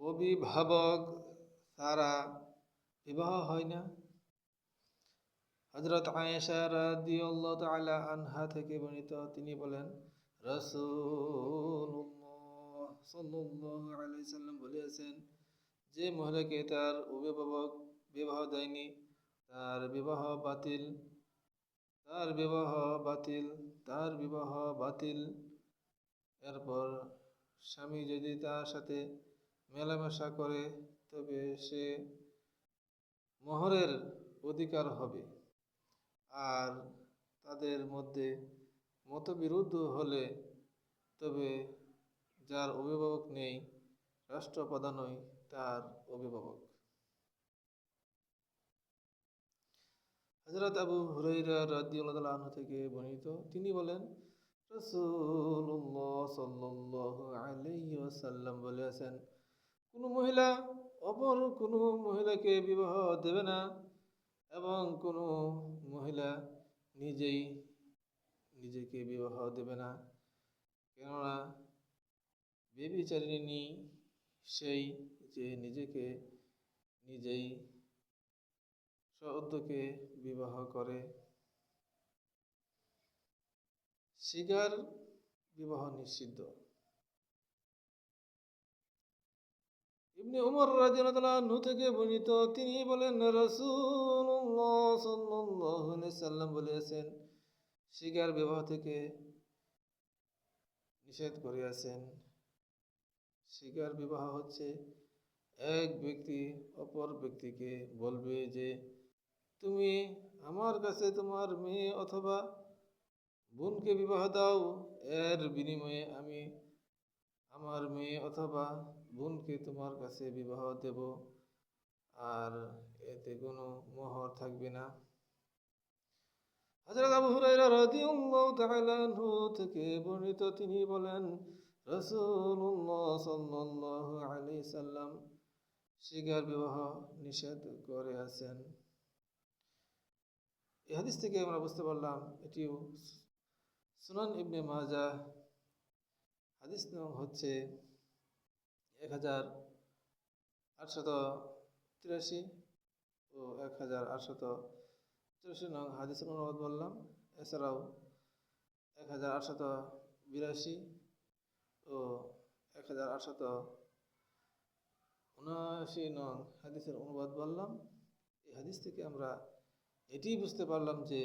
অভিভাবক ছাড়া বিবাহ হয় না। হজরত আয়েশা রাদিয়াল্লাহু তাআলা আনহা থেকে বর্ণিত তিনি বলেন আলাইহি সাল্লাম বলেছেন, যে মহিলাকে তার অভিভাবক বিবাহ দেয়নি, তার বিবাহ বাতিল, তার বিবাহ বাতিল, তার বিবাহ বাতিল। এরপর স্বামী যদি তার সাথে মেলামেশা করে, তবে সে মোহরের অধিকার হবে। আর তাদের মধ্যে মতবিরুদ্ধ হলে, তবে যার অভিভাবক নেই, রাষ্ট্রপ্রধানই তার অভিভাবক। হজরত আবু হুরাইরা রাদিয়াল্লাহু আনহু থেকে বর্ণিত, তিনি বলেন আলাইহি ওয়াসাল্লাম বলেছেন কোন মহিলা, অপর কোন মহিলাকে বিবাহ দেবে না এবং কোন মহিলা নিজেই নিজেকে বিবাহ দেবে না। কেননা বেবিচারিণী সেই যে নিজেকে নিজেই স্বউদ্যোগে বিবাহ করে, শিকার বিবাহ নিষিদ্ধ। ইবনে উমর রাদিয়াল্লাহু থেকে বর্ণিত, তিনি বলেন আলাইহি সাল্লাম বলেছেন শিগার বিবাহ থেকে নিষেধ করিয়াছেন। শিগার বিবাহ হচ্ছে এক ব্যক্তি অপর ব্যক্তিকে বলবে যে, তুমি আমার কাছে তোমার মেয়ে অথবা বোনকে বিবাহ দাও। এর বিনিময়ে আমি আমার মেয়ে অথবা বোনকে তোমার কাছে বিবাহ দেব। আর এতে কোনো মোহর থাকবে না। হযরত আবু হুরায়রা রাদিয়াল্লাহু তাআলা আনহু থেকে বর্ণিত তিনি বলেন, রাসূলুল্লাহ সাল্লাল্লাহু আলাইহি সাল্লাম শিগার বিবাহ নিষেধ করে আছেন। এই হাদিস থেকে আমরা বুঝতে পারলাম, এটিও সুনান ইবনে মাজা হাদিস নং হচ্ছে এক হাজার আটশত তিরাশি ও এক হাজার আটশত তিরাশি নং হাদিসের অনুবাদ বললাম। এছাড়াও এক হাজার আটশত বিরাশি ও এক হাজার আটশত উনআশি নং হাদিসের অনুবাদ বললাম। এই হাদিস থেকে আমরা এটি বুঝতে পারলাম যে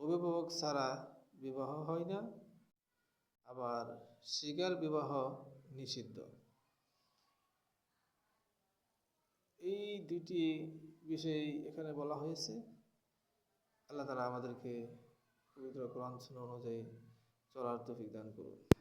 অভিভাবক ছাড়া বিবাহ হয় না। আবার শিগার বিবাহ নিষিদ্ধ। এই দুইটি বিষয় এখানে বলা হয়েছে। আল্লাহ তালা আমাদেরকে পবিত্র কোরআন অনুযায়ী চলার তফিক দান করুন।